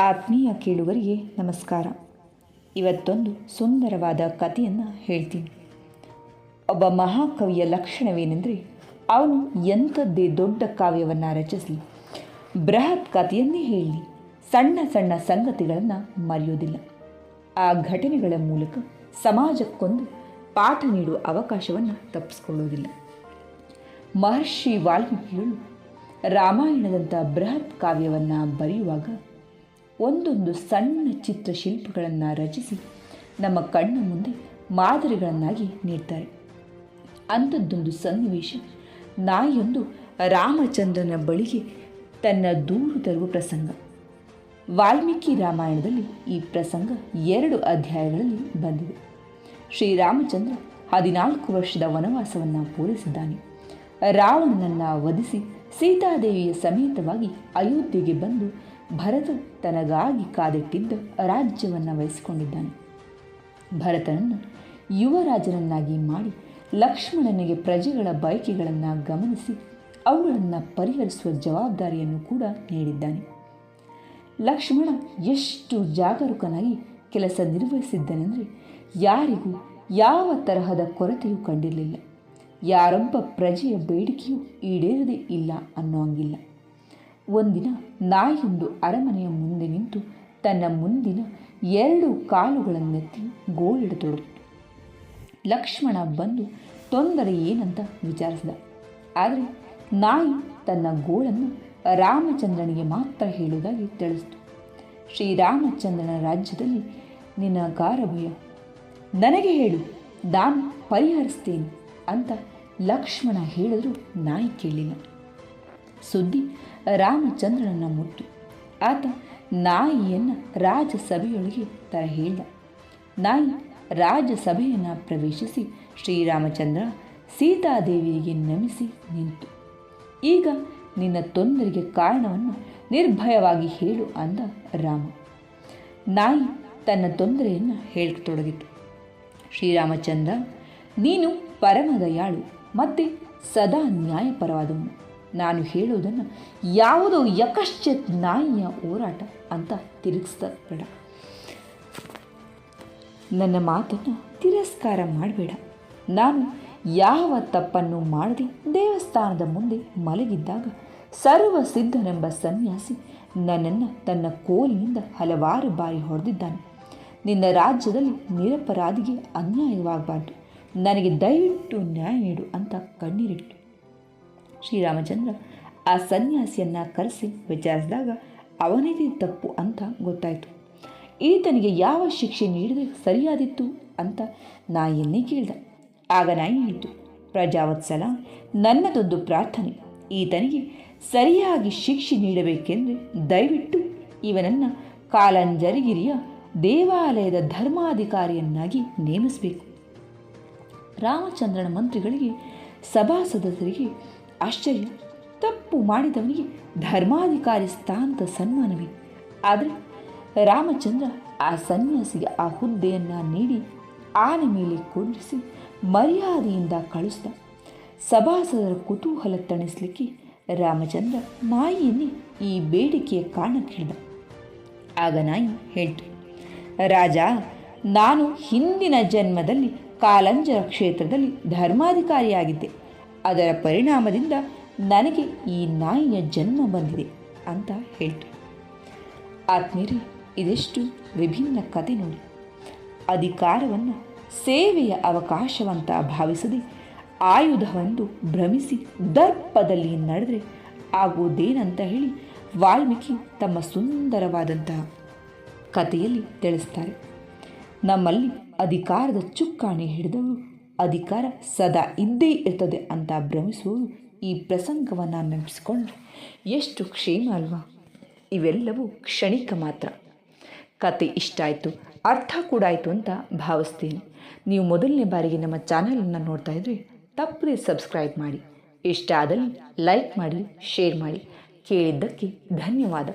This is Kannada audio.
ಆತ್ಮೀಯ ಕೇಳುಗರಿಗೆ ನಮಸ್ಕಾರ. ಇವತ್ತೊಂದು ಸುಂದರವಾದ ಕಥೆಯನ್ನು ಹೇಳ್ತೀನಿ. ಒಬ್ಬ ಮಹಾಕವಿಯ ಲಕ್ಷಣವೇನೆಂದರೆ, ಅವನು ಎಂಥದ್ದೇ ದೊಡ್ಡ ಕಾವ್ಯವನ್ನು ರಚಿಸಲಿ ಬೃಹತ್ ಕಥೆಯನ್ನೇ ಹೇಳಲಿ ಸಣ್ಣ ಸಣ್ಣ ಸಂಗತಿಗಳನ್ನು ಮರೆಯೋದಿಲ್ಲ. ಆ ಘಟನೆಗಳ ಮೂಲಕ ಸಮಾಜಕ್ಕೊಂದು ಪಾಠ ನೀಡುವ ಅವಕಾಶವನ್ನು ತಪ್ಪಿಸ್ಕೊಳ್ಳೋದಿಲ್ಲ. ಮಹರ್ಷಿ ವಾಲ್ಮೀಕಿಗಳು ರಾಮಾಯಣದಂಥ ಬೃಹತ್ ಕಾವ್ಯವನ್ನು ಬರೆಯುವಾಗ ಒಂದೊಂದು ಸಣ್ಣ ಚಿತ್ರಶಿಲ್ಪಗಳನ್ನು ರಚಿಸಿ ನಮ್ಮ ಕಣ್ಣ ಮುಂದೆ ಮಾದರಿಗಳನ್ನಾಗಿ ನೀಡ್ತಾರೆ. ಅಂಥದ್ದೊಂದು ಸನ್ನಿವೇಶ ನಾಯಿಯೊಂದು ರಾಮಚಂದ್ರನ ಬಳಿಗೆ ತನ್ನ ದೂರು ತರುವ ಪ್ರಸಂಗ. ವಾಲ್ಮೀಕಿ ರಾಮಾಯಣದಲ್ಲಿ ಈ ಪ್ರಸಂಗ ಎರಡು ಅಧ್ಯಾಯಗಳಲ್ಲಿ ಬಂದಿದೆ. ಶ್ರೀರಾಮಚಂದ್ರ ಹದಿನಾಲ್ಕು ವರ್ಷದ ವನವಾಸವನ್ನು ಪೂರೈಸಿದ್ದಾನೆ. ರಾವಣನನ್ನು ವಧಿಸಿ ಸೀತಾದೇವಿಯ ಸಮೇತವಾಗಿ ಅಯೋಧ್ಯೆಗೆ ಬಂದು ಭರತ ತನಗಾಗಿ ಕಾದಿಟ್ಟಿದ್ದ ರಾಜ್ಯವನ್ನು ವಹಿಸಿಕೊಂಡಿದ್ದಾನೆ. ಭರತನನ್ನು ಯುವರಾಜನನ್ನಾಗಿ ಮಾಡಿ ಲಕ್ಷ್ಮಣನಿಗೆ ಪ್ರಜೆಗಳ ಬಯಕೆಗಳನ್ನು ಗಮನಿಸಿ ಅವುಗಳನ್ನು ಪರಿಹರಿಸುವ ಜವಾಬ್ದಾರಿಯನ್ನು ಕೂಡ ನೀಡಿದ್ದಾನೆ. ಲಕ್ಷ್ಮಣ ಎಷ್ಟು ಜಾಗರೂಕನಾಗಿ ಕೆಲಸ ನಿರ್ವಹಿಸಿದ್ದನೆಂದರೆ ಯಾರಿಗೂ ಯಾವ ತರಹದ ಕೊರತೆಯೂ ಕಂಡಿರಲಿಲ್ಲ. ಯಾರೊಬ್ಬ ಪ್ರಜೆಯ ಬೇಡಿಕೆಯೂ ಈಡೇರದೇ ಇಲ್ಲ ಅನ್ನೋ ಹಂಗಿಲ್ಲ. ಒಂದಿನ ನಾಯಿಯೊಂದು ಅರಮನೆಯ ಮುಂದೆ ನಿಂತು ತನ್ನ ಮುಂದಿನ ಎರಡು ಕಾಲುಗಳನ್ನೆತ್ತಿ ಗೋಳಿಡತೊಡಗಿತು. ಲಕ್ಷ್ಮಣ ಬಂದು ತೊಂದರೆ ಏನಂತ ವಿಚಾರಿಸಿದ. ಆದರೆ ನಾಯಿ ತನ್ನ ಗೋಳನ್ನು ರಾಮಚಂದ್ರನಿಗೆ ಮಾತ್ರ ಹೇಳುವುದಾಗಿ ತಿಳಿಸಿತು. ಶ್ರೀರಾಮಚಂದ್ರನ ರಾಜ್ಯದಲ್ಲಿ ನಿನ್ನ ಗಾರಭಯ ನನಗೆ ಹೇಳು, ನಾನು ಪರಿಹರಿಸ್ತೇನೆ ಅಂತ ಲಕ್ಷ್ಮಣ ಹೇಳಿದರೂ ನಾಯಿ ಕೇಳಲಿಲ್ಲ ಸುದ್ದಿ ರಾಮಚಂದ್ರನ ಮುಟ್ಟು ಆತ ನಾಯಿಯನ್ನು ರಾಜಸಭೆಯೊಳಗೆ ತರ ಹೇಳಿದ. ನಾಯಿ ರಾಜಸಭೆಯನ್ನು ಪ್ರವೇಶಿಸಿ ಶ್ರೀರಾಮಚಂದ್ರ ಸೀತಾದೇವಿಗೆ ನಮಿಸಿ ನಿಂತು. ಈಗ ನಿನ್ನ ತೊಂದರೆಗೆ ಕಾರಣವನ್ನು ನಿರ್ಭಯವಾಗಿ ಹೇಳು ಅಂದ ರಾಮ. ನಾಯಿ ತನ್ನ ತೊಂದರೆಯನ್ನು ಹೇಳತೊಡಗಿತು ಶ್ರೀರಾಮಚಂದ್ರ, ನೀನು ಪರಮದಯಾಳು, ಮತ್ತು ಸದಾ ನ್ಯಾಯಪರವಾದವನು. ನಾನು ಹೇಳುವುದನ್ನು ಯಾವುದೋ ಯಕಶ್ಚಿತ್ ನಾಯಿಯ ಹೋರಾಟ ಅಂತ ತಿರುಗಿಸ್ದ ಬೇಡ. ನನ್ನ ಮಾತನ್ನು ತಿರಸ್ಕಾರ ಮಾಡಬೇಡ. ನಾನು ಯಾವ ತಪ್ಪನ್ನು ಮಾಡದೆ ದೇವಸ್ಥಾನದ ಮುಂದೆ ಮಲಗಿದ್ದಾಗ ಸರ್ವಸಿದ್ಧನೆಂಬ ಸನ್ಯಾಸಿ ನನ್ನನ್ನು ತನ್ನ ಕೋಲಿನಿಂದ ಹಲವಾರು ಬಾರಿ ಹೊಡೆದಿದ್ದಾನೆ. ನಿನ್ನ ರಾಜ್ಯದಲ್ಲಿ ನಿರಪರಾಧಿಗೆ ಅನ್ಯಾಯವಾಗಬಾರ್ದು. ನನಗೆ ದಯವಿಟ್ಟು ನ್ಯಾಯ ನೀಡು ಅಂತ ಕಣ್ಣೀರಿಟ್ಟು ಶ್ರೀರಾಮಚಂದ್ರ ಆ ಸನ್ಯಾಸಿಯನ್ನು ಕರೆಸಿ ವಿಚಾರಿಸಿದಾಗ ಅವನಿಗೆ ತಪ್ಪು ಅಂತ ಗೊತ್ತಾಯಿತು. ಈತನಿಗೆ ಯಾವ ಶಿಕ್ಷೆ ನೀಡಿದರೆ ಸರಿಯಾದಿತ್ತು ಅಂತ ನಾಯಿಯನ್ನೇ ಕೇಳಿದ. ಆಗ ನಾಯಿ ಹೇಳಿತು, ಪ್ರಜಾವತ್ಸಲ, ನನ್ನದೊಂದು ಪ್ರಾರ್ಥನೆ. ಈತನಿಗೆ ಸರಿಯಾಗಿ ಶಿಕ್ಷೆ ನೀಡಬೇಕೆಂದರೆ ದಯವಿಟ್ಟು ಇವನನ್ನು ಕಾಲಂಜರಿಗಿರಿಯ ದೇವಾಲಯದ ಧರ್ಮಾಧಿಕಾರಿಯನ್ನಾಗಿ ನೇಮಿಸಬೇಕು. ರಾಮಚಂದ್ರನ ಮಂತ್ರಿಗಳಿಗೆ ಸಭಾ ಸದಸ್ಯರಿಗೆ ಆಶ್ಚರ್ಯ. ತಪ್ಪು ಮಾಡಿದವನಿಗೆ ಧರ್ಮಾಧಿಕಾರಿ ಸ್ಥಾನದ ಸನ್ಮಾನವೇ. ಆದರೆ ರಾಮಚಂದ್ರ ಆ ಸನ್ಯಾಸಿಗೆ ಆ ಹುದ್ದೆಯನ್ನು ನೀಡಿ ಆನೆ ಮೇಲೆ ಕುಳ್ಳಿಸಿ ಮರ್ಯಾದೆಯಿಂದ ಕಳಿಸಿದ. ಸಭಾಸದರ ಕುತೂಹಲ ತಣಿಸಲಿಕ್ಕೆ ರಾಮಚಂದ್ರ ನಾಯಿಯನ್ನೇ ಈ ಬೇಡಿಕೆಯ ಕಾರಣ ಕೇಳಿದ ಆಗ ನಾಯಿ ಹೇಳ್ತು, ರಾಜ, ನಾನು ಹಿಂದಿನ ಜನ್ಮದಲ್ಲಿ ಕಾಲಂಜರ ಕ್ಷೇತ್ರದಲ್ಲಿ ಧರ್ಮಾಧಿಕಾರಿಯಾಗಿದ್ದೆ. ಅದರ ಪರಿಣಾಮದಿಂದ ನನಗೆ ಈ ನಾಯಿಯ ಜನ್ಮ ಬಂದಿದೆ ಅಂತ ಹೇಳ್ತು. ಆತ್ಮೀರಿ, ಇದೆಷ್ಟು ವಿಭಿನ್ನ ಕತೆ ನೋಡಿ. ಅಧಿಕಾರವನ್ನು ಸೇವೆಯ ಅವಕಾಶವಂತ ಭಾವಿಸದೆ ಆಯುಧವೆಂದು ಭ್ರಮಿಸಿ ದರ್ಪದಲ್ಲಿ ನಡೆದರೆ ಆಗುವುದೇನಂತ ಹೇಳಿ ವಾಲ್ಮೀಕಿ ತಮ್ಮ ಸುಂದರವಾದಂತಹ ಕಥೆಯಲ್ಲಿ ತಿಳಿಸ್ತಾರೆ. ನಮ್ಮಲ್ಲಿ ಅಧಿಕಾರದ ಚುಕ್ಕಾಣಿ ಹಿಡಿದವರು ಅಧಿಕಾರ ಸದಾ ಇದ್ದೇ ಇರ್ತದೆ ಅಂತ ಭ್ರಮಿಸುವುದು ಈ ಪ್ರಸಂಗವನ್ನು ನೆನಪಿಸಿಕೊಂಡ್ರೆ ಎಷ್ಟು ಕ್ಷೇಮ ಅಲ್ವಾ? ಇವೆಲ್ಲವೂ ಕ್ಷಣಿಕ ಮಾತ್ರ. ಕತೆ ಇಷ್ಟ ಆಯಿತು, ಅರ್ಥ ಕೂಡ ಆಯಿತು ಅಂತ ಭಾವಿಸ್ತೀನಿ. ನೀವು ಮೊದಲನೇ ಬಾರಿಗೆ ನಮ್ಮ ಚಾನಲನ್ನು ನೋಡ್ತಾ ಇದ್ರೆ ತಪ್ಪದೇ ಸಬ್ಸ್ಕ್ರೈಬ್ ಮಾಡಿ. ಇಷ್ಟ ಆದಲ್ಲಿ ಲೈಕ್ ಮಾಡಿ, ಶೇರ್ ಮಾಡಿ. ಕೇಳಿದ್ದಕ್ಕೆ ಧನ್ಯವಾದ.